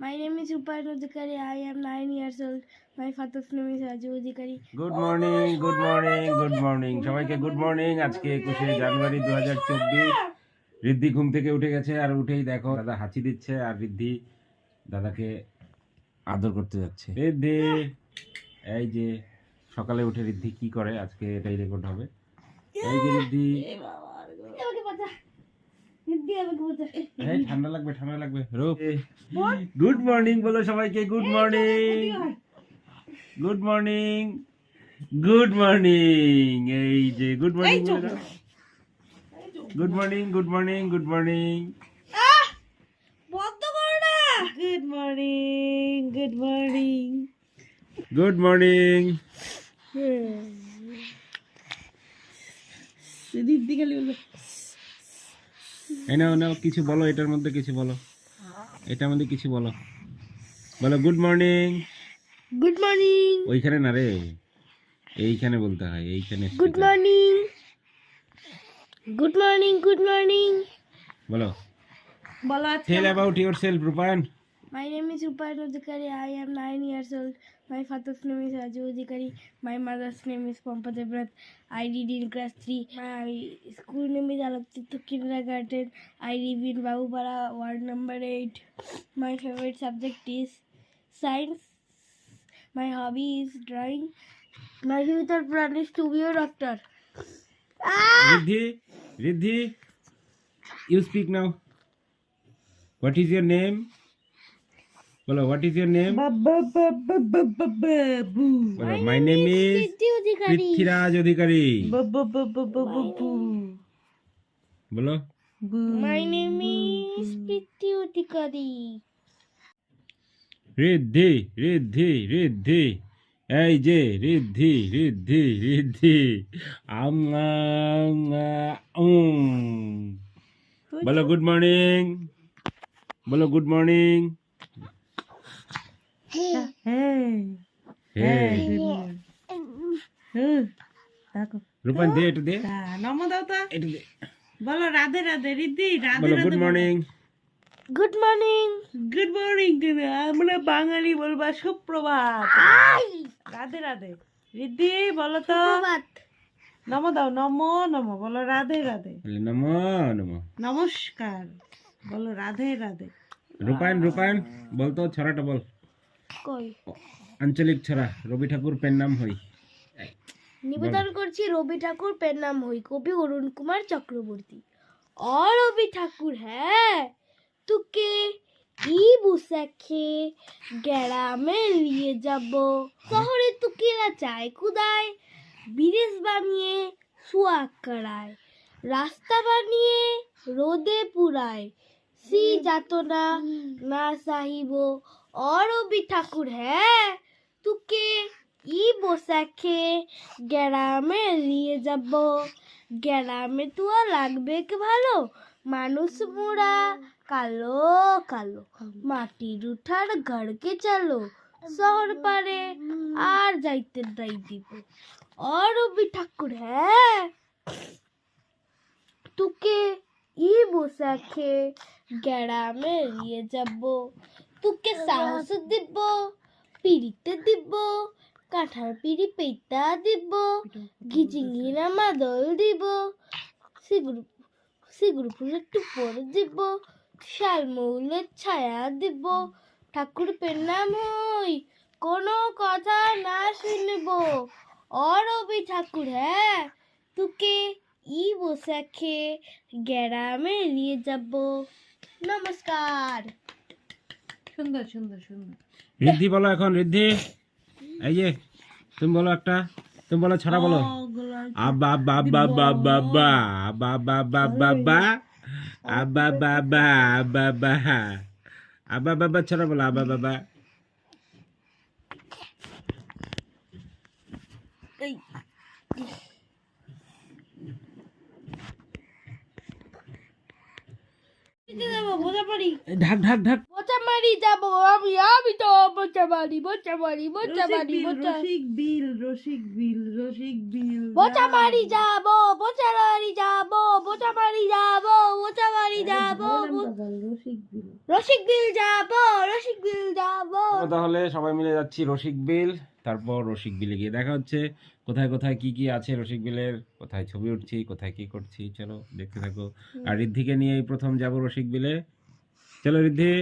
My name is Rupan Adhikari. I am nine years old. My father's name is Raju Adhikari. Good morning good morning good morning সবাইকে good morning আজকে একুশে জানুয়ারি দু হাজার চব্বিশ। রিদ্ধি ঘুম থেকে উঠে গেছে আর উঠেই দেখো দাদা হাঁচি দিচ্ছে আর রিদ্ধি দাদাকে আদর করতে যাচ্ছে। রিদ্ধি এই যে সকালে উঠে রিদ্ধি কি করে? আজকে এটাই রেকর্ড হবে। এই যে রিদ্ধি আমাকে বাঁচা দিদি আমাকে বাঁচা এই ঠান্ডা লাগবে ঠান্ডা লাগবে। গুড মর্নিং বলো সবাইকে good morning good morning good morning এই যে good morning good morning good morning good morning good morning good morning good morning দিদি বলবে এই নাও নাও কিছু বলো এটার মধ্যে কিছু বলো। এটার মধ্যে কিছু বলো। বলো গুড মর্নিং গুড মর্নিং ওইখানে না রে? এইখানে বলতে হয় এইখানে good morning good morning good morning বলো। বলো tell about yourself Rupayan My name is Rupan Adhikari. I am nine years old. My father's name is Raju Adhikari. My mother's name is Pampa Devrat. I did in class 3. My school name is Alaptito Kindergarten. I live in Babupara, ward number 8. My favorite subject is science. My hobby is drawing. My future plan is to be a doctor. Ah! Riddhi, Riddhi, you speak now. What is your name? My name is Siddhi Adhikari. Prithviraj Adhikari. বাবা বাবা বাবা বু বলো বু My name is Prithvi Adhikari. Riddhi Riddhi Riddhi এই যে আম um, um. বলো good morning বলো গুড মর্নিং হ্যাঁ রূপান দে একটু দে। তা, দাও তো একটু দে। বলো Radhe Radhe Riddhi Radhe Radhe good morning. Good morning আমরা বাঙালি বলবা সুপ্রভাত। রাধে রাধে। রিদ্ধি বলো তো। নমো দাও নমো নমো। বলো রাধে রাধে। নমো নমো। নমস্কার। বলো রাধে রাধে। রূপায়ণ রূপায়ণ বলতো ছড়াটা বল। আঞ্চলিক ছড়া রবি ঠাকুর পেন নাম হই। নিবেদন করছি রবি ঠাকুর পেন নাম হই কবি অরুণ কুমার চক্রবর্তী। অ রবি ঠাকুর হ্যাঁ। তোকে ই বুসাখে গ্রামে নিয়ে যাব। শহরে তুকিরা চায় কুদায় বিদেশ বানিয়ে সুয়াক করায় রাস্তা বানিয়ে রোদে পুরায় সি যাতনা না সাহিব অরবি ঠাকুর হ্যাঁ তোকে ই বসাখে গ্রামে নিয়ে যাব গ্রামে তো আর লাগবে কি ভালো মানুষ মোড়া কালো কালো মাটির উঠার ঘরকে চালো শহর পারে আর যাইতে নাই দিব অরবি ঠাকুর হ্যাঁ তোকে ই বসাখে গ্রামে নিয়ে যাব তোকে সাহস দিব পিড়িতে দিব কাঁঠার পিড়ি পেটা দিব ঘিচিঙ্গিনা মাদল দিব, সিগুর সিগুর ফুলের টুপর দিব শালমৌলের ছায়া দিব, ঠাকুর পেনাম হই, কোনো কথা না শুনব। অরবি ঠাকুর হ্যাঁ তোকে ই বসাখে গ্রামে নিয়ে যাব। নমস্কার। সুন্দর সুন্দর সুন্দর রিদ্ধি বলো এখন রিদ্ধি এই যে তুমি বলো একটা তুমি বলো ছড়া বলো আবা বাবা বাবা বা বাবা বাবা বা আবা বাবা বাবা আবা বাবা ছড়া বলো আবা বাবা ঢাক ঢাক ঢাক মারি যাব আমি আমি তো বোঝা মারি বোঝা মারি বোঝা মারি বোঝা রসিক বিল রসিক বিল রসিক বিল বোঝা মারি যাব বোঝা মারি যাব বোঝা মারি যাব বোঝা মারি যাব রসিক বিল। রসিক বিল যাব রসিক বিল তো তাহলে সবাই মিলে যাচ্ছি রসিক বিল তারপর রসিক বিলে গিয়ে দেখা হচ্ছে। কোথায় কোথায় কি কি আছে রসিক বিলের? কোথায় ছবি উঠছি কোথায় কি করছি? চলো দেখতে থাকো। আর ঋদ্ধিকে নিয়ে প্রথম যাব রসিক বিলে। চলো ঋদ্ধি।